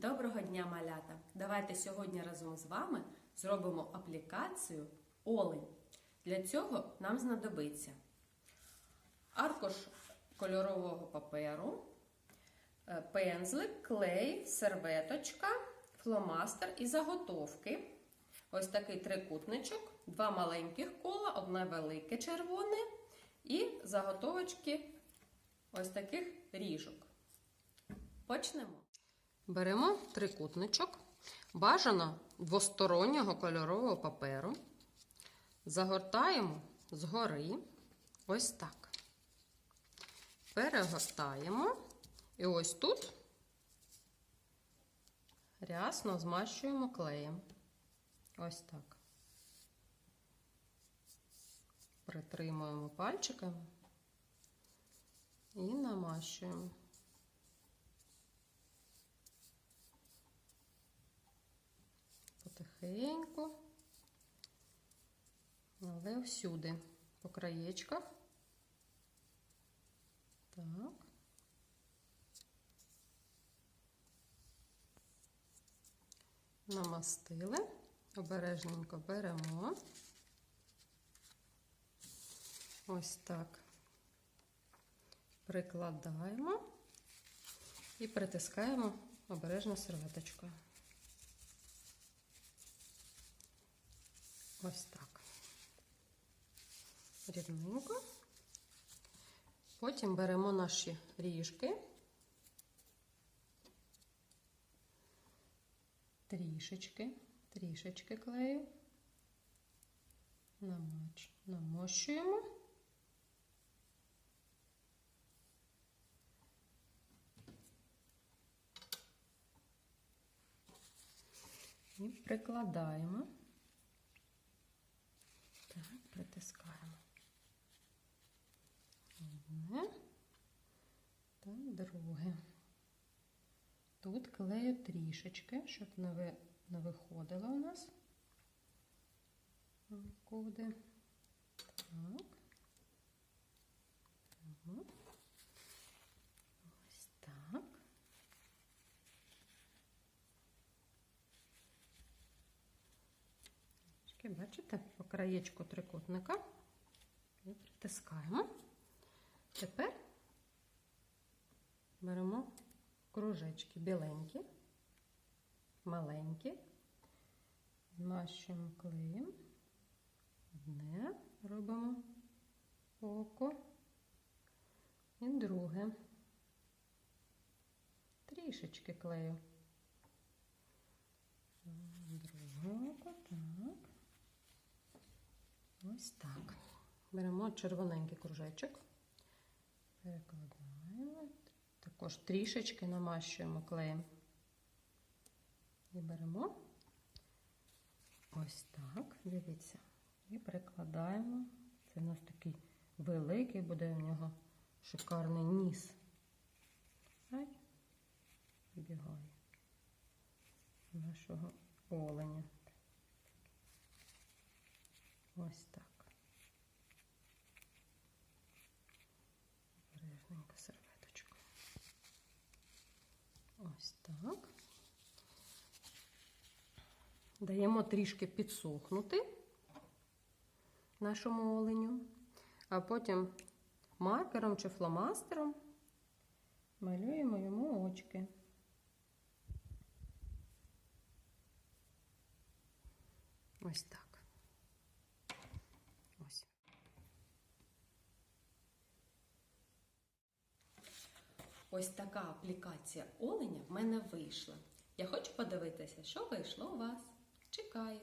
Доброго дня, малята! Давайте сьогодні разом з вами зробимо аплікацію Олень. Для цього нам знадобиться аркуш кольорового паперу, е, пензлик, клей, серветочка, фломастер і заготовки. Ось такий трикутничок, два маленьких кола, одне велике червоне і заготовочки ось таких ріжок. Почнемо. Беремо трикутничок, бажано двостороннього кольорового паперу, загортаємо згори, ось так. Перегортаємо і ось тут рясно змащуємо клеєм. Ось так. Притримуємо пальчиками і намащуємо. Потихеньку, але всюди, по краєчках. Так. Намастили, обережненько беремо. Ось так. Прикладаємо і притискаємо обережно серветочкою. Ось так. Рівненько. Потім беремо наші ріжки. Трішечки, трішечки клею. Намач, намощуємо. І прикладаємо. Так, притискаємо. Одне друге. Тут клею трішечки, щоб не, ви, не виходило у нас нікуди. Так. Ось так. Бачите, по краєчку трикутника і притискаємо. Тепер беремо кружечки біленькі, маленькі, змащуємо клеєм, одне робимо око і друге. Трішечки клею. Друге око, так. Ось так. Беремо червоненький кружечок, перекладаємо, також трішечки намащуємо клеєм. І беремо ось так, дивіться, і прикладаємо. Це у нас такий великий, буде у нього шикарний ніс. Ай, вибігає нашого оленя. Ось так. Обережненько серветочку. Ось так. Даємо трішки підсохнути нашому оленю, а потім маркером чи фломастером малюємо йому очки. Ось так. Ось. Ось така аплікація оленя в мене вийшла. Я хочу подивитися, що вийшло у вас. Чекаю.